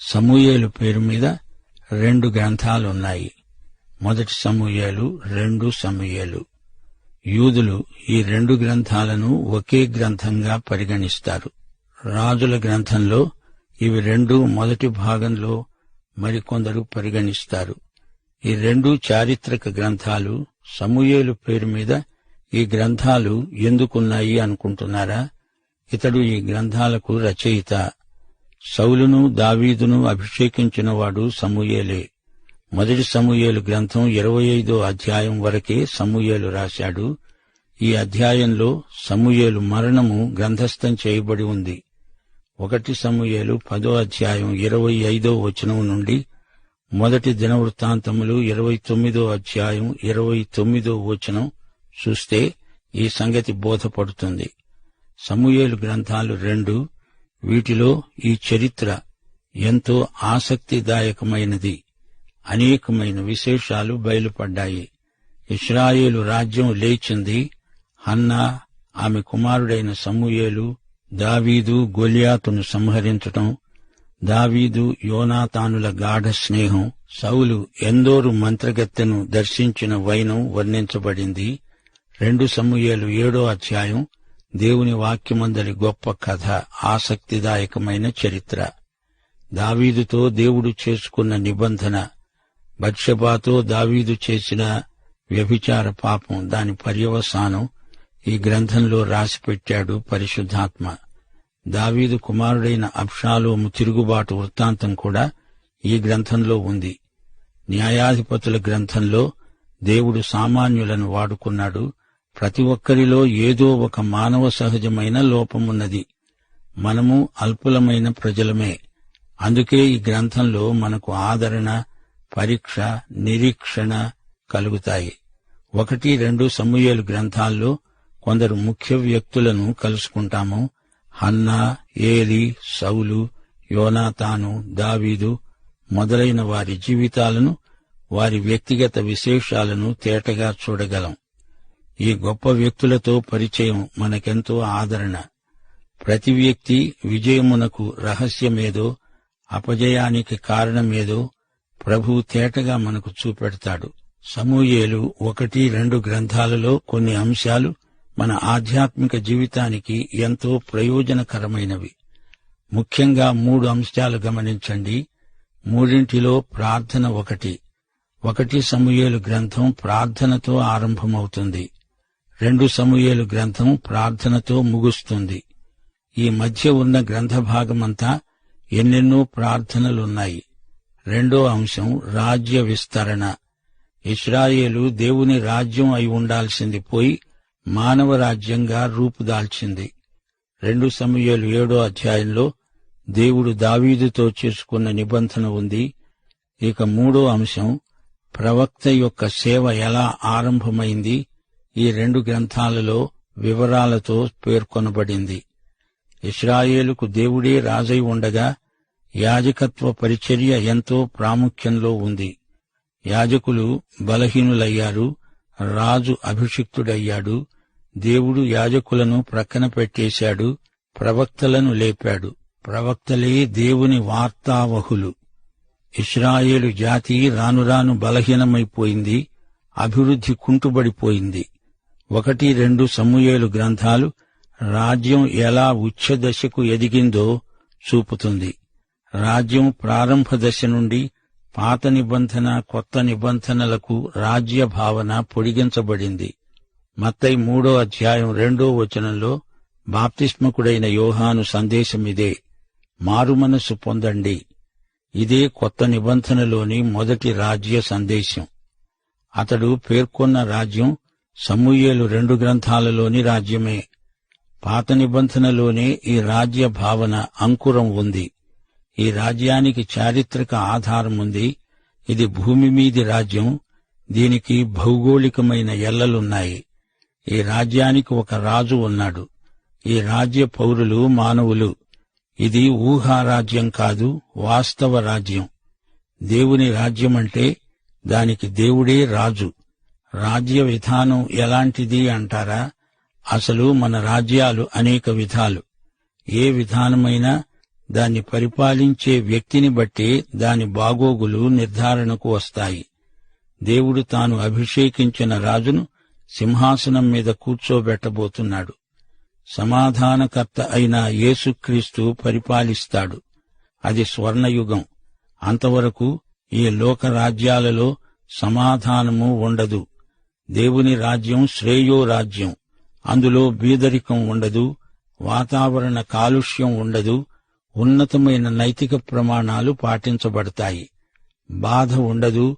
సమూయేలు పేరు మీద రెండు గ్రంథాలున్నాయి. మొదటి సమూయేలు రెండు సమూయేలు. యూదులు ఈ రెండు గ్రంథాలను ఒకే గ్రంథంగా పరిగణిస్తారు. రాజుల గ్రంథంలో ఇవి రెండు మొదటి భాగంలో మరికొందరు పరిగణిస్తారు. ఈ రెండు చారిత్రక గ్రంథాలు. సమూయేలు పేరు మీద ఈ గ్రంథాలు ఎందుకున్నాయి అనుకుంటున్నారా? ఇతడు ఈ గ్రంథాలకు రచయిత. సౌలును దావీదును అభిషేకించినవాడు సమూయేలే. మొదటి సమూయేలు గ్రంథం ఇరవై ఐదో అధ్యాయం వరకే సమూయేలు రాశాడు. ఈ అధ్యాయంలో సమూయేలు మరణము గ్రంథస్థం చేయబడి ఉంది. ఒకటి సమూయేలు పదో అధ్యాయం ఇరవై ఐదో వచనం నుండి మొదటి దినవృత్తాంతములు ఇరవై తొమ్మిదో అధ్యాయం ఇరవై తొమ్మిదో వచనం చూస్తే ఈ సంగతి బోధపడుతుంది. సమూయేలు గ్రంథాలు రెండు వీటిలో ఈ చరిత్ర ఎంతో ఆసక్తిదాయకమైనది. అనేకమైన విశేషాలు బయలుపడ్డాయి. ఇస్రాయేలు రాజ్యం లేచింది. హన్నా ఆమె కుమారుడైన సమూయేలు దావీదు గొలియాతును సంహరించటం దావీదు యోనాతానుల గాఢ స్నేహం సౌలు ఎందోరు మంత్రగత్తెను దర్శించిన వైనం వర్ణించబడింది. రెండు సమూయేలు ఏడో అధ్యాయం దేవుని వాక్యమందలి గొప్ప కథ ఆసక్తిదాయకమైన చరిత్ర. దావీదుతో దేవుడు చేసుకున్న నిబంధన బత్షబాతో దావీదు చేసిన వ్యభిచార పాపం దాని పర్యవసానం ఈ గ్రంథంలో రాసిపెట్టాడు పరిశుద్ధాత్మ. దావీదు కుమారుడైన అబ్షాలోము తిరుగుబాటు వృత్తాంతం కూడా ఈ గ్రంథంలో ఉంది. న్యాయాధిపతుల గ్రంథంలో దేవుడు సామాన్యులను వాడుకున్నాడు ప్రతి ఒక్కరిలో ఏదో ఒక మానవ సహజమైన లోపమున్నది. మనము అల్పులమైన ప్రజలమే. అందుకే ఈ గ్రంథంలో మనకు ఆదరణ పరీక్ష నిరీక్షణ కలుగుతాయి. ఒకటి రెండు సమూహలు గ్రంథాల్లో కొందరు ముఖ్య వ్యక్తులను కలుసుకుంటాము. హన్నా ఏలి సౌలు యోనాతాను దావీదు మొదలైన వారి జీవితాలను వారి వ్యక్తిగత విశేషాలను తేటగా చూడగలం. ఈ గొప్ప వ్యక్తులతో పరిచయం మనకెంతో ఆదరణ. ప్రతి వ్యక్తి విజయమునకు రహస్యమేదో అపజయానికి కారణమేదో ప్రభు తేటగా మనకు చూపెడతాడు. సమూయేలు ఒకటి రెండు గ్రంథాలలో కొన్ని అంశాలు మన ఆధ్యాత్మిక జీవితానికి ఎంతో ప్రయోజనకరమైనవి. ముఖ్యంగా మూడు అంశాలు గమనించండి. మూడింటిలో ప్రార్థన ఒకటి. ఒకటి సమూయేలు గ్రంథం ప్రార్థనతో ఆరంభమవుతుంది. రెండు సమూయేలు గ్రంథం ప్రార్థనతో ముగుస్తుంది. ఈ మధ్య ఉన్న గ్రంథ భాగమంతా ఎన్నెన్నో ప్రార్థనలున్నాయి. రెండో అంశం రాజ్య విస్తరణ. ఇస్రాయేలు దేవుని రాజ్యం అయి ఉండాల్సింది పోయి మానవ రాజ్యంగా రూపుదాల్చింది రెండు సమయాలు ఏడో అధ్యాయంలో దేవుడు దావీదుతో చేసుకున్న నిబంధన ఉంది. ఇక మూడో అంశం ప్రవక్త యొక్క సేవ ఎలా ఆరంభమైంది? ఈ రెండు గ్రంథాలలో వివరాలతో పేర్కొనబడింది. ఇస్రాయేలుకు దేవుడే రాజై ఉండగా యాజకత్వ పరిచర్య ఎంతో ప్రాముఖ్యంలో ఉంది. యాజకులు బలహీనులయ్యారు రాజు అభిషిక్తుడయ్యాడు దేవుడు యాజకులను ప్రక్కన పెట్టేశాడు ప్రవక్తలను లేపాడు. ప్రవక్తలే దేవుని వార్తావహులు. ఇస్రాయేలు జాతి రానురాను బలహీనమైపోయింది అభివృద్ధి కుంటుబడిపోయింది. ఒకటి రెండు సమూయేలు గ్రంథాలు రాజ్యం ఎలా ఉచ్ఛదశకు ఎదిగిందో చూపుతుంది. రాజ్యం ప్రారంభ దశ నుండి పాత నిబంధన కొత్త నిబంధనలకు రాజ్య భావన పొడిగించబడింది. మత్తై మూడో అధ్యాయం రెండో వచనంలో బాప్తిస్మకుడైన యోహాను సందేశమిదే మారుమనస్సు పొందండి. ఇదే కొత్త నిబంధనలోని మొదటి రాజ్య సందేశం. అతడు పేర్కొన్న రాజ్యం సమూయేలు రెండు గ్రంథాలలోని రాజ్యమే. పాత నిబంధనలోనే ఈ రాజ్య భావన అంకురం ఉంది. ఈ రాజ్యానికి చారిత్రక ఆధారం ఉంది. ఇది భూమి మీది రాజ్యం. దీనికి భౌగోళికమైన ఎల్లలున్నాయి. ఈ రాజ్యానికి ఒక రాజు ఉన్నాడు. ఈ రాజ్య పౌరులు మానవులు. ఇది ఊహారాజ్యం కాదు వాస్తవ రాజ్యం. దేవుని రాజ్యమంటే దానికి దేవుడే రాజు. రాజ్య విధానం ఎలాంటిది అంటారా? అసలు మన రాజ్యాలు అనేక విధాలు. ఏ విధానమైనా దాన్ని పరిపాలించే వ్యక్తిని బట్టి దాని బాగోగులు నిర్ధారణకు వస్తాయి. దేవుడు తాను అభిషేకించిన రాజును సింహాసనం మీద కూర్చోబెట్టబోతున్నాడు. సమాధానకర్త అయిన యేసుక్రీస్తు పరిపాలిస్తాడు. అది స్వర్ణయుగం. అంతవరకు ఈ లోక రాజ్యాలలో సమాధానము ఉండదు. దేవుని రాజ్యం శ్రేయో రాజ్యం. అందులో బీదరికం ఉండదు వాతావరణ కాలుష్యం ఉండదు ఉన్నతమైన నైతిక ప్రమాణాలు పాటించబడతాయి. బాధ ఉండదు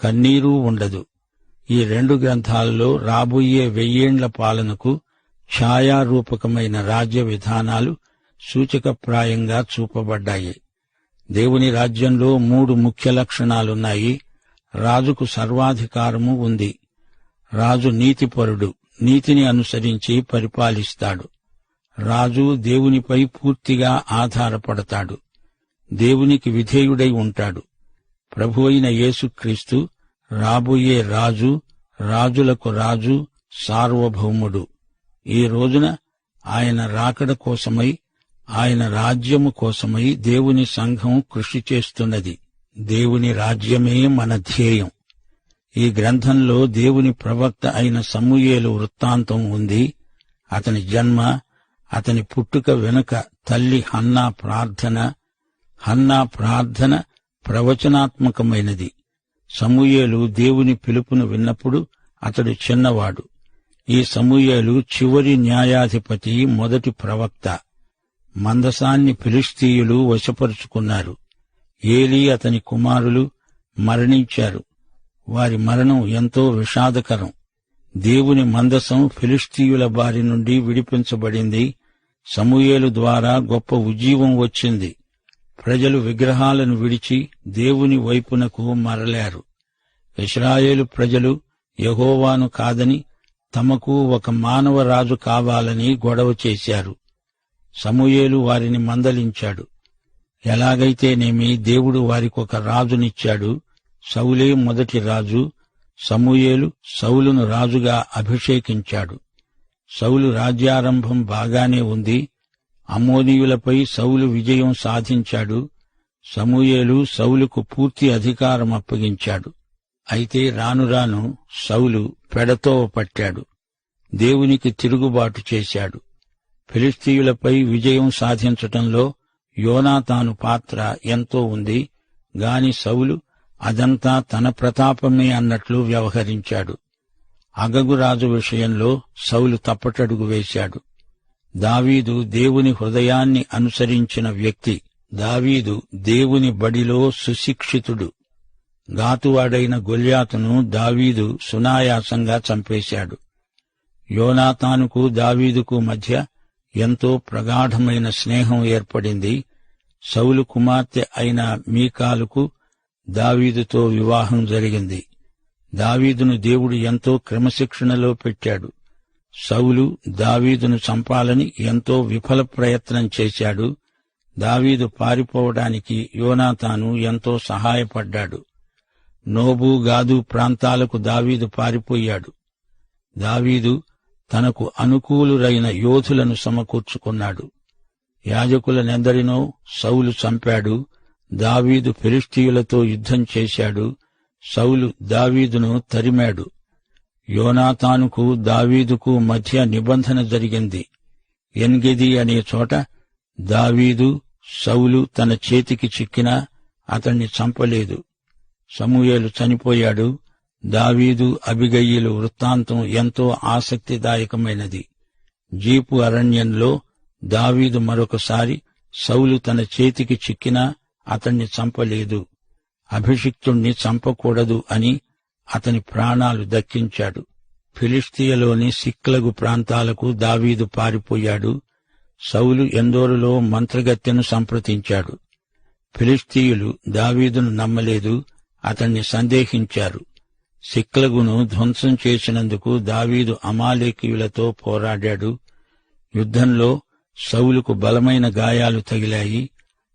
కన్నీరు ఉండదు. ఈ రెండు గ్రంథాలలో రాబోయే వెయ్యేండ్ల పాలనకు ఛాయారూపకమైన రాజ్య విధానాలు సూచకప్రాయంగా చూపబడ్డాయి. దేవుని రాజ్యంలో మూడు ముఖ్య లక్షణాలున్నాయి. రాజుకు సర్వాధికారము ఉంది. రాజు నీతిపరుడు నీతిని అనుసరించి పరిపాలిస్తాడు. రాజు దేవునిపై పూర్తిగా ఆధారపడతాడు. దేవునికి విధేయుడై ఉంటాడు. ప్రభు అయిన యేసుక్రీస్తు రాబోయే రాజు రాజులకు రాజు సార్వభౌముడు. ఈ రోజున ఆయన రాకడ కోసమై ఆయన రాజ్యము కోసమై దేవుని సంఘం కృషి చేస్తున్నది. దేవుని రాజ్యమే మన ధ్యేయం. ఈ గ్రంథంలో దేవుని ప్రవక్త అయిన సమూయేలు వృత్తాంతం ఉంది. అతని జన్మ అతని పుట్టుక వెనుక తల్లి హన్నా ప్రార్థన హన్నా ప్రార్థన ప్రవచనాత్మకమైనది. సమూయేలు దేవుని పిలుపును విన్నప్పుడు అతడు చిన్నవాడు. ఈ సమూయేలు చివరి న్యాయాధిపతి మొదటి ప్రవక్త. మందసాన్ని ఫిలిస్తీయులు వశపరుచుకున్నారు. ఏలీ అతని కుమారులు మరణించారు. వారి మరణం ఎంతో విషాదకరం. దేవుని మందసం ఫిలిస్తీయుల బారి నుండి విడిపించబడింది. సమూయేలు ద్వారా గొప్ప ఉజ్జీవం వచ్చింది. ప్రజలు విగ్రహాలను విడిచి దేవుని వైపునకు మరలారు. ఇస్రాయేలు ప్రజలు యహోవాను కాదని తమకు ఒక మానవ రాజు కావాలని గొడవ చేశారు. సమూయేలు వారిని మందలించాడు. ఎలాగైతేనేమి దేవుడు వారికొక రాజునిచ్చాడు. సౌలే మొదటి రాజు సమూయేలు సౌలును రాజుగా అభిషేకించాడు. సౌలు రాజ్యారంభం బాగానే ఉంది. అమోనీయులపై సౌలు విజయం సాధించాడు. సమూయేలు సౌలుకు పూర్తి అధికారం అప్పగించాడు. అయితే రాను రాను సౌలు పెడతోవ పట్టాడు. దేవునికి తిరుగుబాటు చేశాడు. ఫిలిస్తీయులపై విజయం సాధించటంలో యోనాతాను పాత్ర ఎంతో ఉంది. గాని సౌలు అదంతా తన ప్రతాపమే అన్నట్లు వ్యవహరించాడు. అగగురాజు విషయంలో సౌలు తప్పటడుగు వేశాడు. దావీదు దేవుని హృదయాన్ని అనుసరించిన వ్యక్తి దావీదు దేవుని బడిలో సుశిక్షితుడు. గాతువాడైన గొల్యాతును దావీదు సునాయాసంగా చంపేశాడు. యోనాతానుకు దావీదుకు మధ్య ఎంతో ప్రగాఢమైన స్నేహం ఏర్పడింది. సౌలు కుమార్తె అయిన మీకాలుకు దావీదుతో వివాహం జరిగింది. దావీదును దేవుడు ఎంతో క్రమశిక్షణలో పెట్టాడు. సౌలు దావీదును చంపాలని ఎంతో విఫల ప్రయత్నం చేశాడు. దావీదు పారిపోవడానికి యోనాతాను ఎంతో సహాయపడ్డాడు. నోబు గాదు ప్రాంతాలకు దావీదు పారిపోయాడు. దావీదు తనకు అనుకూలురైన యోధులను సమకూర్చుకున్నాడు. యాజకులనెందరినో సౌలు చంపాడు. దావీదు ఫిలిస్తీయులతో యుద్ధం చేశాడు. సౌలు దావీదును తరిమాడు. యోనాతానుకు దావీదుకు మధ్య నిబంధన జరిగింది. ఎన్గెది అనే చోట దావీదు సౌలు తన చేతికి చిక్కినా అతణ్ణి చంపలేదు. సమూయేలు చనిపోయాడు. దావీదు అబిగయ్యలు వృత్తాంతం ఎంతో ఆసక్తిదాయకమైనది. జీపు అరణ్యంలో దావీదు మరొకసారి సౌలు తన చేతికి చిక్కినా అతణ్ణి చంపలేదు. అభిషిక్తుణ్ణి చంపకూడదు అని అతని ప్రాణాలు దక్కించాడు. ఫిలిస్తీయలోని సిక్లగు ప్రాంతాలకు దావీదు పారిపోయాడు. సౌలు ఎందోరులో మంత్రగత్తెను సంప్రదించాడు. ఫిలిస్తీయులు దావీదును నమ్మలేదు అతన్ని సందేహించారు. సిక్లగును ధ్వంసం చేసినందుకు దావీదు అమాలేకీయులతో పోరాడాడు. యుద్ధంలో సౌలుకు బలమైన గాయాలు తగిలాయి.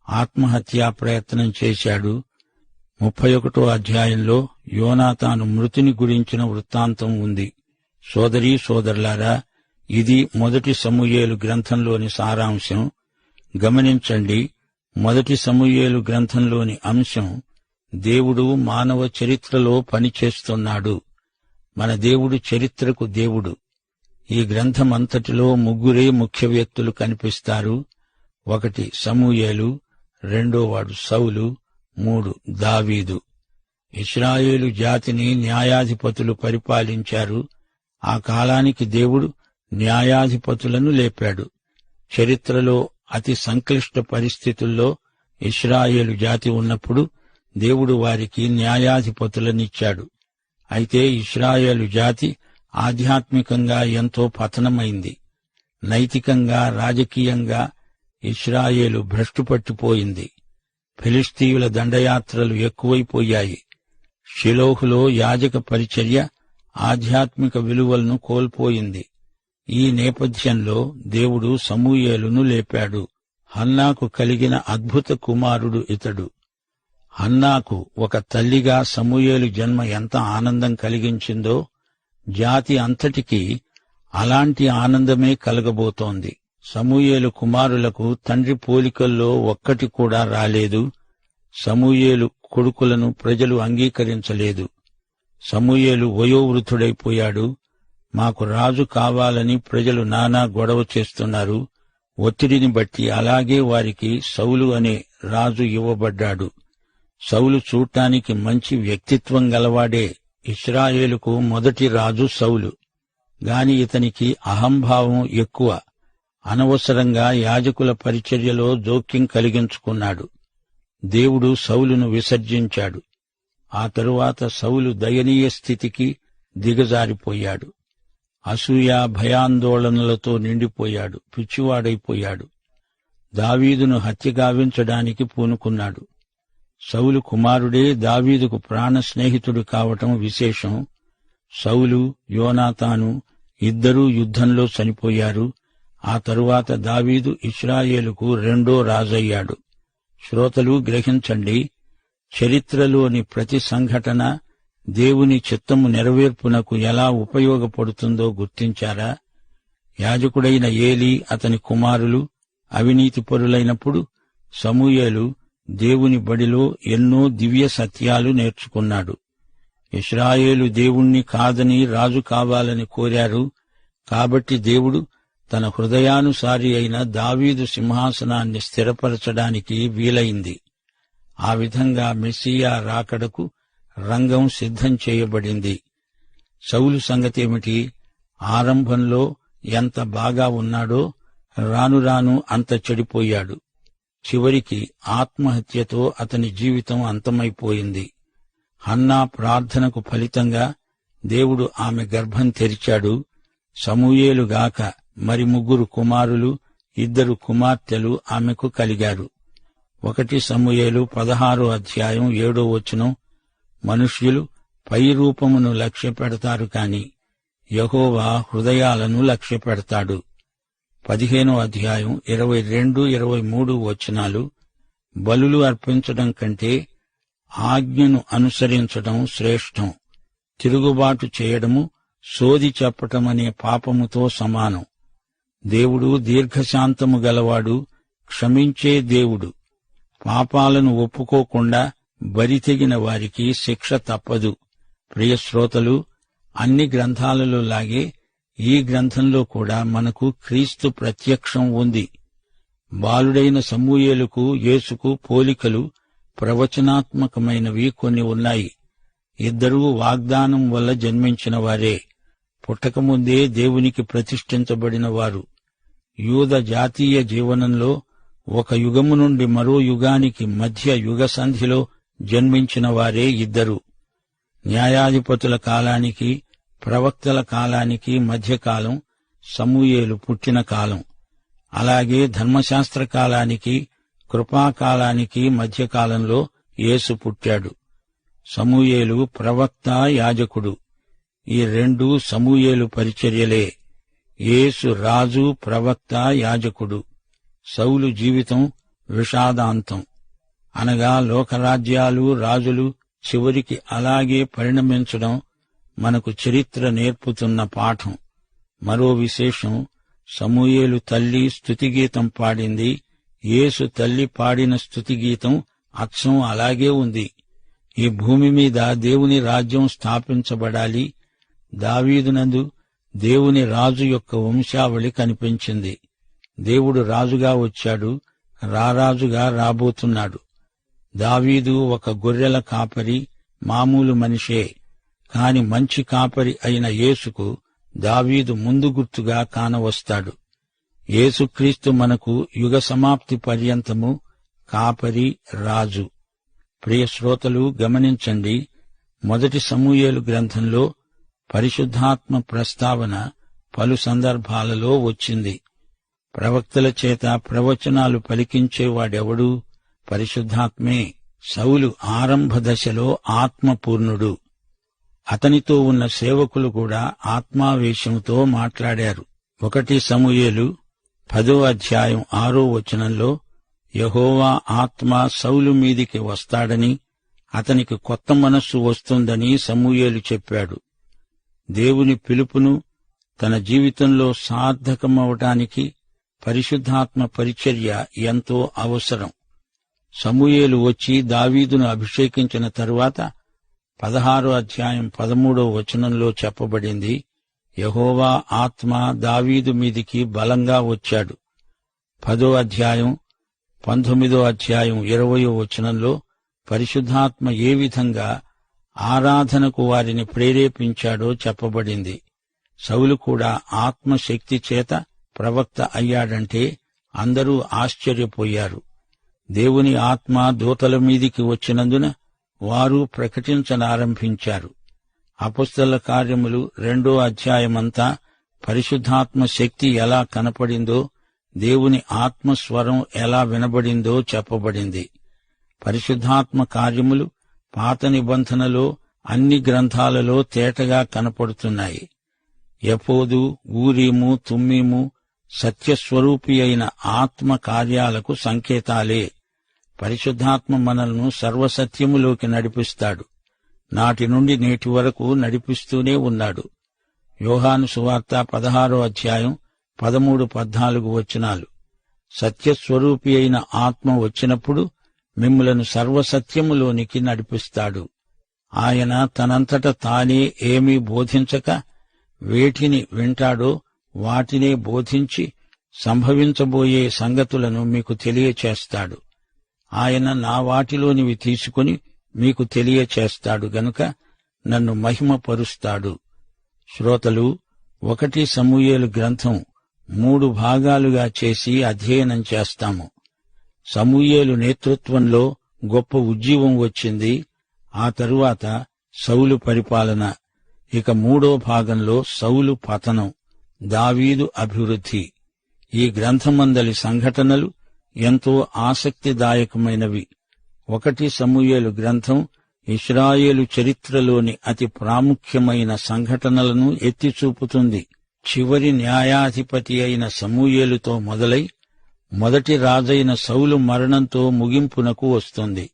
ఆత్మహత్యా ప్రయత్నం చేశాడు. ముప్పై ఒకటో అధ్యాయంలో యోనాతాను మృతిని గురించిన వృత్తాంతం ఉంది. సోదరీ సోదరులారా ఇది మొదటి సమూయేలు గ్రంథంలోని సారాంశం. గమనించండి మొదటి సమూయేలు గ్రంథంలోని అంశం దేవుడు మానవ చరిత్రలో పనిచేస్తున్నాడు. మన దేవుడు చరిత్రకు దేవుడు. ఈ గ్రంథమంతటిలో ముగ్గురే ముఖ్య వ్యక్తులు కనిపిస్తారు. ఒకటి సమూయేలు రెండోవాడు సౌలు మూడు దావీదు. ఇస్రాయేలు జాతిని న్యాయాధిపతులు పరిపాలించారు. ఆ కాలానికి దేవుడు న్యాయాధిపతులను లేపాడు. చరిత్రలో అతి సంక్లిష్ట పరిస్థితుల్లో ఇస్రాయేలు జాతి ఉన్నప్పుడు దేవుడు వారికి న్యాయాధిపతులనిచ్చాడు. అయితే ఇస్రాయేలు జాతి ఆధ్యాత్మికంగా ఎంతో పతనమైంది. నైతికంగా రాజకీయంగా ఇస్రాయేలు భ్రష్టుపట్టిపోయింది. ఫిలిస్తీయుల దండయాత్రలు ఎక్కువైపోయాయి. షిలోహులో యాజక పరిచర్య ఆధ్యాత్మిక విలువలను కోల్పోయింది. ఈ నేపథ్యంలో దేవుడు సమూయేలును లేపాడు. హన్నాకు కలిగిన అద్భుత కుమారుడు ఇతడు. హన్నాకు ఒక తల్లిగా సమూయేలు జన్మ ఎంత ఆనందం కలిగించిందో జాతి అంతటికీ అలాంటి ఆనందమే కలగబోతోంది. సమూయేలు కుమారులకు తండ్రి పోలికల్లో ఒక్కటి కూడా రాలేదు. సమూయేలు కొడుకులను ప్రజలు అంగీకరించలేదు. సమూయేలు వయోవృద్ధుడైపోయాడు. మాకు రాజు కావాలని ప్రజలు నానా గొడవ చేస్తున్నారు. ఒత్తిడిని బట్టి అలాగే వారికి సౌలు అనే రాజు ఇవ్వబడ్డాడు. సౌలు చూడటానికి మంచి వ్యక్తిత్వం గలవాడే ఇస్రాయేలుకు మొదటి రాజు సౌలు. గాని ఇతనికి అహంభావం ఎక్కువ. అనవసరంగా యాజకుల పరిచర్యలో జోక్యం కలిగించుకున్నాడు. దేవుడు సౌలును విసర్జించాడు. ఆ తరువాత సౌలు దయనీయ స్థితికి దిగజారిపోయాడు. అసూయ భయాందోళనలతో నిండిపోయాడు. పిచ్చివాడైపోయాడు. దావీదును హత్యగావించడానికి పూనుకున్నాడు. సౌలు కుమారుడే దావీదుకు ప్రాణ స్నేహితుడు కావటం విశేషం. సౌలు యోనాతాను ఇద్దరూ యుద్ధంలో చనిపోయారు. ఆ తరువాత దావీదు ఇస్రాయేలుకు రెండో రాజయ్యాడు. శ్రోతలు గ్రహించండి చరిత్రలోని ప్రతి సంఘటన దేవుని చిత్తము నెరవేర్పునకు ఎలా ఉపయోగపడుతుందో గుర్తించారా? యాజకుడైన ఏలి అతని కుమారులు అవినీతిపరులైనప్పుడు సమూయేలు దేవుని బడిలో ఎన్నో దివ్య సత్యాలు నేర్చుకున్నాడు. ఇస్రాయేలు దేవుణ్ణి కాదని రాజు కావాలని కోరారు కాబట్టి దేవుడు తన హృదయానుసారి అయిన దావీదు సింహాసనాన్ని స్థిరపరచడానికి వీలైంది. ఆ విధంగా మెస్సియా రాకడకు రంగం సిద్ధం చేయబడింది. సౌలు సంగతేమిటి? ఆరంభంలో ఎంత బాగా ఉన్నాడో రాను రాను అంత చెడిపోయాడు. చివరికి ఆత్మహత్యతో అతని జీవితం అంతమైపోయింది. హన్నా ప్రార్థనకు ఫలితంగా దేవుడు ఆమె గర్భం తెరిచాడు. సమూయేలుగాక మరి ముగ్గురు కుమారులు ఇద్దరు కుమార్తెలు ఆమెకు కలిగారు. ఒకటి సమూయేలు పదహారో అధ్యాయం ఏడో వచనం మనుష్యులు పై రూపమును లక్ష్య పెడతారు కాని యహోవా హృదయాలను లక్ష్య పెడతాడు పదిహేనో అధ్యాయం ఇరవై రెండు ఇరవై మూడు వచనాలు బలులు అర్పించడం కంటే ఆజ్ఞను అనుసరించడం శ్రేష్టం. తిరుగుబాటు చేయడము సోది చెప్పటమనే పాపముతో సమానం. దేవుడు దీర్ఘశాంతము గలవాడు క్షమించే దేవుడు. పాపాలను ఒప్పుకోకుండా బరితెగిన వారికి శిక్ష తప్పదు. ప్రియశ్రోతలు అన్ని గ్రంథాలలో లాగే ఈ గ్రంథంలో కూడా మనకు క్రీస్తు ప్రత్యక్షం ఉంది. బాలుడైన సమూయేలుకు యేసుకు పోలికలు ప్రవచనాత్మకమైనవి కొన్ని ఉన్నాయి. ఇద్దరూ వాగ్దానం వల్ల జన్మించిన వారే. పుట్టకముందే దేవునికి ప్రతిష్ఠించబడిన వారు. యూద జాతీయ జీవనంలో ఒక యుగము నుండి మరో యుగానికి మధ్య యుగ సంధిలో జన్మించిన వారే ఇద్దరు. న్యాయాధిపతుల కాలానికి ప్రవక్తల కాలానికి మధ్యకాలం సమూయేలు పుట్టిన కాలం. అలాగే ధర్మశాస్త్ర కాలానికి కృపాకాలానికి మధ్యకాలంలో యేసు పుట్టాడు. సమూయేలు ప్రవక్త యాజకుడు. ఈ రెండు సమూయేలు పరిచర్యలే. యేసు రాజు ప్రవక్త యాజకుడు. సౌలు జీవితం విషాదాంతం. అనగా లోకరాజ్యాలు రాజులు చివరికి అలాగే పరిణమించడం మనకు చరిత్ర నేర్పుతున్న పాఠం. మరో విశేషం సమూయేలు తల్లి స్థుతిగీతం పాడింది. యేసు తల్లి పాడిన స్థుతిగీతం గీతం అలాగే ఉంది. ఈ భూమి మీద దేవుని రాజ్యం స్థాపించబడాలి. దావీదునందు దేవుని రాజు యొక్క వంశావళి కనిపించింది. దేవుడు రాజుగా వచ్చాడు రారాజుగా రాబోతున్నాడు. దావీదు ఒక గొర్రెల కాపరి మామూలు మనిషే. కాని మంచి కాపరి అయిన యేసుకు దావీదు ముందు గుర్తుగా కానవస్తాడు. యేసుక్రీస్తు మనకు యుగ సమాప్తి పర్యంతము కాపరి రాజు. ప్రియ శ్రోతలు గమనించండి మొదటి సమూయేలు గ్రంథంలో పరిశుద్ధాత్మ ప్రస్తావన పలు సందర్భాలలో వచ్చింది. ప్రవక్తల చేత ప్రవచనాలు పలికించేవాడెవడు పరిశుద్ధాత్మే సౌలు ఆరంభ దశలో ఆత్మపూర్ణుడు. అతనితో ఉన్న సేవకులు కూడా ఆత్మావేశంతో మాట్లాడారు. ఒకటి సమూయేలు పదో అధ్యాయం ఆరో వచనంలో యహోవా ఆత్మ సౌలు మీదికి వస్తాడని అతనికి కొత్త మనస్సు వస్తుందని సమూయేలు చెప్పాడు. దేవుని పిలుపును తన జీవితంలో సార్థకమవటానికి పరిశుద్ధాత్మ పరిచర్య ఎంతో అవసరం. సమూయేలు వచ్చి దావీదును అభిషేకించిన తరువాత పదహారో అధ్యాయం పదమూడో వచనంలో చెప్పబడింది యహోవా ఆత్మ దావీదు మీదికి బలంగా వచ్చాడు. పదో అధ్యాయం పంతొమ్మిదో అధ్యాయం ఇరవయో వచనంలో పరిశుద్ధాత్మ ఏ విధంగా ఆరాధనకు వారిని ప్రేరేపించాడో చెప్పబడింది. సౌలు కూడా ఆత్మశక్తి చేత ప్రవక్త అయ్యాడంటే అందరూ ఆశ్చర్యపోయారు. దేవుని ఆత్మ దూతల మీదికి వచ్చినందున వారు ప్రకటించనారంభించారు. అపుస్తల కార్యములు రెండో అధ్యాయమంతా పరిశుద్ధాత్మ శక్తి ఎలా కనపడిందో దేవుని ఆత్మస్వరం ఎలా వినబడిందో చెప్పబడింది. పరిశుద్ధాత్మ కార్యములు పాత నిబంధనలో అన్ని గ్రంథాలలో తేటగా కనపడుతున్నాయి. ఎపోదు ఊరీము తుమ్మీము సత్యస్వరూపి అయిన ఆత్మ కార్యాలకు సంకేతాలే. పరిశుద్ధాత్మ మనల్ని సర్వసత్యములోకి నడిపిస్తాడు. నాటి నుండి నేటి వరకు నడిపిస్తూనే ఉన్నాడు. యోహాను సువార్త పదహారో అధ్యాయం పదమూడు పద్నాలుగు వచనాలు. సత్యస్వరూపి అయిన ఆత్మ వచ్చినప్పుడు మిమ్ములను సర్వసత్యములోనికి నడిపిస్తాడు. ఆయన తనంతట తానే ఏమీ బోధించక వేటిని వింటాడో వాటినే బోధించి సంభవించబోయే సంగతులను మీకు తెలియచేస్తాడు. ఆయన నా వాటిలోనివి తీసుకుని మీకు తెలియచేస్తాడు గనుక నన్ను మహిమపరుస్తాడు. శ్రోతలు ఒకటి సమూయేలు గ్రంథం మూడు భాగాలుగా చేసి అధ్యయనం చేస్తాము. సమూయేలు నేతృత్వంలో గొప్ప ఉజ్జీవం వచ్చింది. ఆ తరువాత సౌలు పరిపాలన. ఇక మూడో భాగంలో సౌలు పతనం. దావీదు అభివృద్ధి. ఈ గ్రంథమందలి సంఘటనలు ఎంతో ఆసక్తిదాయకమైనవి. ఒకటి సమూయేలు గ్రంథం ఇస్రాయేలు చరిత్రలోని అతి ప్రాముఖ్యమైన సంఘటనలను ఎత్తిచూపుతుంది. చివరి న్యాయాధిపతి అయిన సమూయేలుతో మొదలై మొదటి రాజైన సౌలు మరణంతో ముగింపునకు వస్తుంది.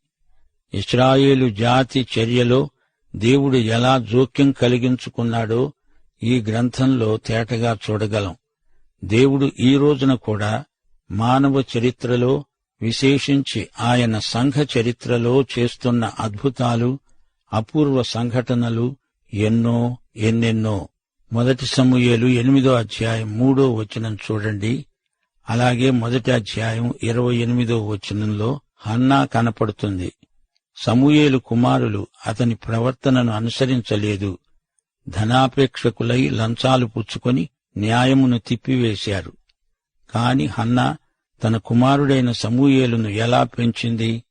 ఇస్రాయేలు జాతి చర్యలో దేవుడు ఎలా జోక్యం కలిగించుకున్నాడో ఈ గ్రంథంలో తేటగా చూడగలం. దేవుడు ఈ రోజున కూడా మానవ చరిత్రలో విశేషించి ఆయన సంఘ చరిత్రలో చేస్తున్న అద్భుతాలు అపూర్వ సంఘటనలు ఎన్నో ఎన్నెన్నో. మొదటి సమూయేలు ఎనిమిదో అధ్యాయం మూడో వచనం చూడండి. అలాగే మొదటి అధ్యాయం ఇరవై ఎనిమిదో వచనంలో హన్నా కనపడుతుంది. సమూయేలు కుమారులు అతని ప్రవర్తనను అనుసరించలేదు. ధనాపేక్షకులై లంచాలు పుచ్చుకొని న్యాయమును తిప్పివేశారు. కాని హన్నా తన కుమారుడైన సమూయేలును ఎలా పెంచింది?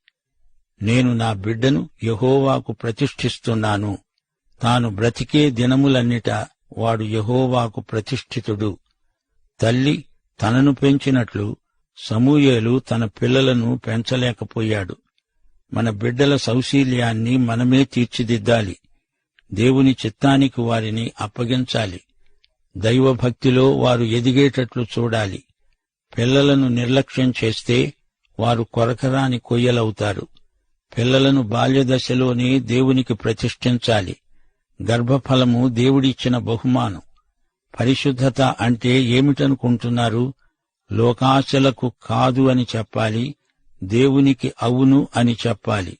నేను నా బిడ్డను యహోవాకు ప్రతిష్ఠిస్తున్నాను. తాను బ్రతికే దినములన్నిట వాడు యహోవాకు ప్రతిష్ఠితుడు. తల్లి తనను పెంచినట్లు సమూయేలు తన పిల్లలను పెంచలేకపోయాడు. మన బిడ్డల సౌశీల్యాన్ని మనమే తీర్చిదిద్దాలి. దేవుని చిత్తానికి వారిని అప్పగించాలి. దైవభక్తిలో వారు ఎదిగేటట్లు చూడాలి. పిల్లలను నిర్లక్ష్యం చేస్తే వారు కొరకరాని కొయ్యలవుతారు. పిల్లలను బాల్యదశలోనే దేవునికి ప్రతిష్ఠించాలి. గర్భఫలము దేవుడిచ్చిన బహుమానం. పరిశుద్ధత అంటే ఏమిటనుకుంటున్నారు? లోకాశలకు కాదు అని చెప్పాలి దేవునికి అవును అని చెప్పాలి.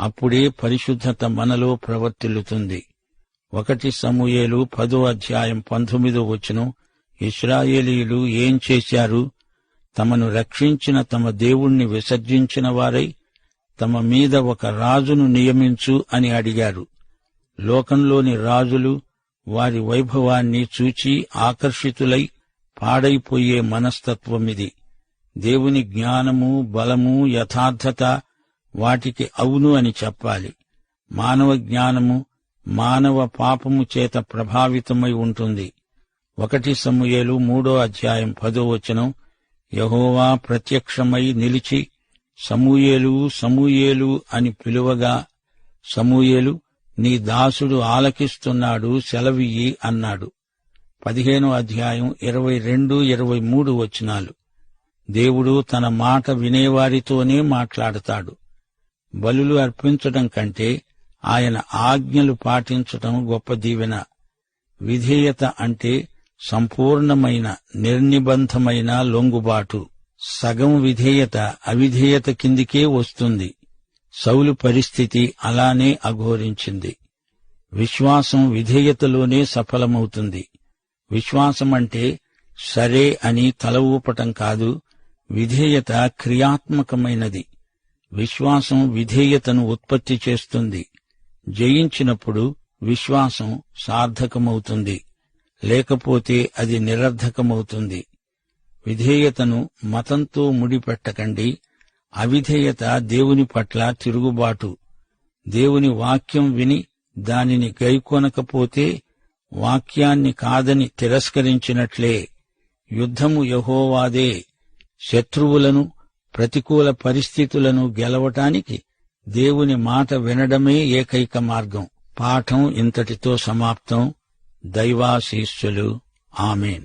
అప్పుడే పరిశుద్ధత మనలో ప్రవర్తిల్లుతుంది. ఒకటి సమూయేలు పదో అధ్యాయం పంతొమ్మిదో వచనం. ఇస్రాయేలీలు ఏం చేశారు? తమను రక్షించిన తమ దేవుణ్ణి విసర్జించిన వారై తమ మీద ఒక రాజును నియమించు అని అడిగారు. లోకంలోని రాజులు వారి వైభవాన్ని చూచి ఆకర్షితులై పాడైపోయే మనస్తత్వమిది. దేవుని జ్ఞానము బలము యథార్థత వాటికి అవును అని చెప్పాలి. మానవ జ్ఞానము మానవ పాపము చేత ప్రభావితమై ఉంటుంది. ఒకటి సమూయేలు మూడో అధ్యాయం పదో వచనం. యహోవా ప్రత్యక్షమై నిలిచి సమూయేలు సమూయేలు అని పిలువగా సమూయేలు నీ దాసుడు ఆలకిస్తున్నాడు సెలవియ్యి అన్నాడు. పదిహేనో అధ్యాయం ఇరవై రెండు ఇరవై మూడు వచనాలు. దేవుడు తన మాట వినేవారితోనే మాట్లాడతాడు. బలులు అర్పించటం కంటే ఆయన ఆజ్ఞలు పాటించటం గొప్ప దీవెన. విధేయత అంటే సంపూర్ణమైన నిర్నిబంధమైన లొంగుబాటు. సగం విధేయత అవిధేయత కిందికే వస్తుంది. సౌలు పరిస్థితి అలానే అఘోరించింది. విశ్వాసం విధేయతలోనే సఫలమవుతుంది. విశ్వాసం అంటే సరే అని తల ఊపటం కాదు విధేయత క్రియాత్మకమైనది. విశ్వాసం విధేయతను ఉత్పత్తి చేస్తుంది. జయించినప్పుడు విశ్వాసం సార్థకమవుతుంది లేకపోతే అది నిరర్ధకమవుతుంది. విధేయతను మతంతో ముడిపెట్టకండి అవిధేయత దేవుని పట్ల తిరుగుబాటు. దేవుని వాక్యం విని దానిని గైకొనకపోతే వాక్యాన్ని కాదని తిరస్కరించినట్లే. యుద్ధము యహోవాదే. శత్రువులను ప్రతికూల పరిస్థితులను గెలవటానికి దేవుని మాట వినడమే ఏకైక మార్గం. పాఠం ఇంతటితో సమాప్తం. దైవాశీస్సులు. ఆమెన్.